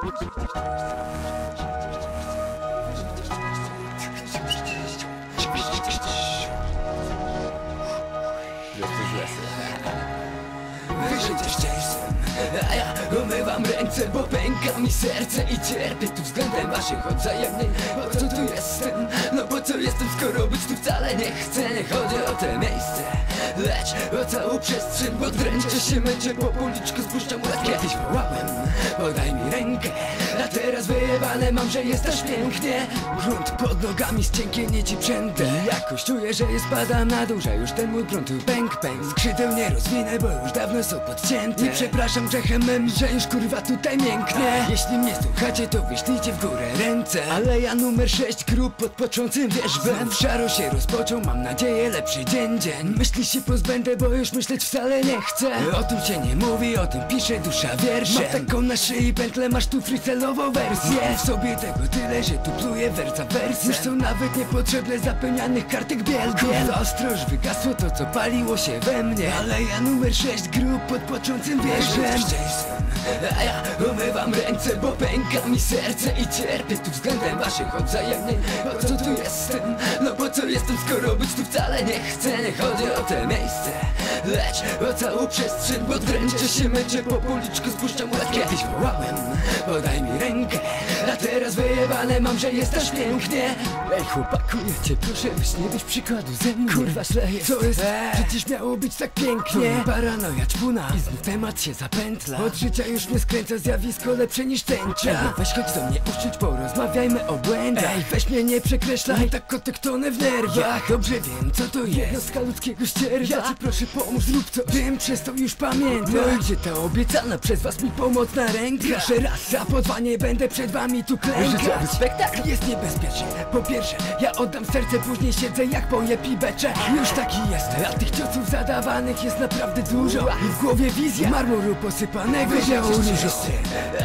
Just as Życie szczęściem A ja umywam ręce, bo pęka mi serce I cierpię tu względem waszych odwzajemnień Po co tu jestem? No po co jestem, skoro być tu wcale nie chcę? Nie chodzi o te miejsce Lecz o całą przestrzeń Bo dręczę się, męczę po policzku Spuszczam łeb Kiedyś wołałem Podaj mi rękę A wyjebane mam, że jest pięknie. Grunt pod nogami z cienkiej nici przędę. Jakoś czuję, że je spadam na dół Że już ten mój tu pęk pęk. Skrzydeł nie rozwinę, bo już dawno są podcięte. Nie przepraszam grzechem mym, że już kurwa tutaj mięknę Jeśli mnie słuchacie, to wyślijcie w górę ręce. Aleja numer 6, grób pod począcym wierzbem szaro się rozpoczął, mam nadzieję lepszy dzień dzień. Myśli się pozbędę, bo już myśleć wcale nie chcę. O tym się nie mówi, o tym pisze dusza wierszem Mam taką na szyi pętlę, masz tu wersję. W sobie tego tyle, że tu pluję werca wersy Już są nawet niepotrzebne zapełnianych kartek biel Kurwa ostroż wygasło to, co paliło się we mnie. Ale ja numer 6, grób pod płaczącym wierzbem a ja umywam ręce, bo pęka mi serce I cierpię tu względem waszych odwzajemnień. Po co tu jestem? No co jestem, skoro być tu wcale nie chcę. Nie chodzi o te miejsce Lecz o całą przestrzeń, bo dręczę się, męczę po policzku Spuszczam łeb, kiedyś wołałem Podaj mi rękę A teraz wyjebane mam, że jest aż pięknie. Ej chłopaku, ja cię proszę, byś nie być przykładu ze Kurwa szleje, co jest? Przecież miało być tak pięknie. Paranoja czpuna. I znów temat się zapętla. Od życia już mnie skręca zjawisko lepsze niż tęcza Ej, weź chodź do mnie uszczyć, porozmawiajmy o błędach. Ej, weź mnie nie przekreślaj, tak kotek tonę w nerwach Dobrze wiem, co to jest. Jednostka ludzkiego ścierwa Ja cię proszę pomóż, zrób coś. Bym przestał już pamiętać No i gdzie ta obiecana przez was mi pomocna ręka Proszę raz, za pozwanie będę przed wami tu klękać. Spektakl. jest niebezpiecznie Po pierwsze, ja oddam serce, później siedzę jak poje pibecze Już taki jestem, a tych ciosów zadawanych jest naprawdę dużo. I w głowie wizja marmuru posypanego białą różą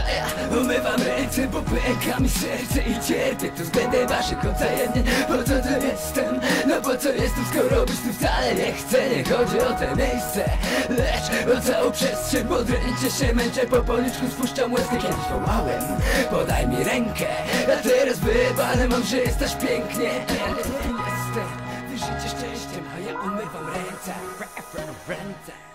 A ja umywam ręce, bo pęka mi serce I cierpię? Tu względem waszych odwzajemnień Po co tu jestem? No po co jestem, skoro być tu wcale nie chcę? Nie chodzi o te miejsce, lecz o całą przestrzeń. Bo dręczę się, męczę po policzku, spuszczam łezkę. Kiedyś wołałem, podaj mi rękę. A teraz wyjebane mam, że jest aż pięknie. Ale jestem, wy życie szczęściem A ja umywam ręce Ręce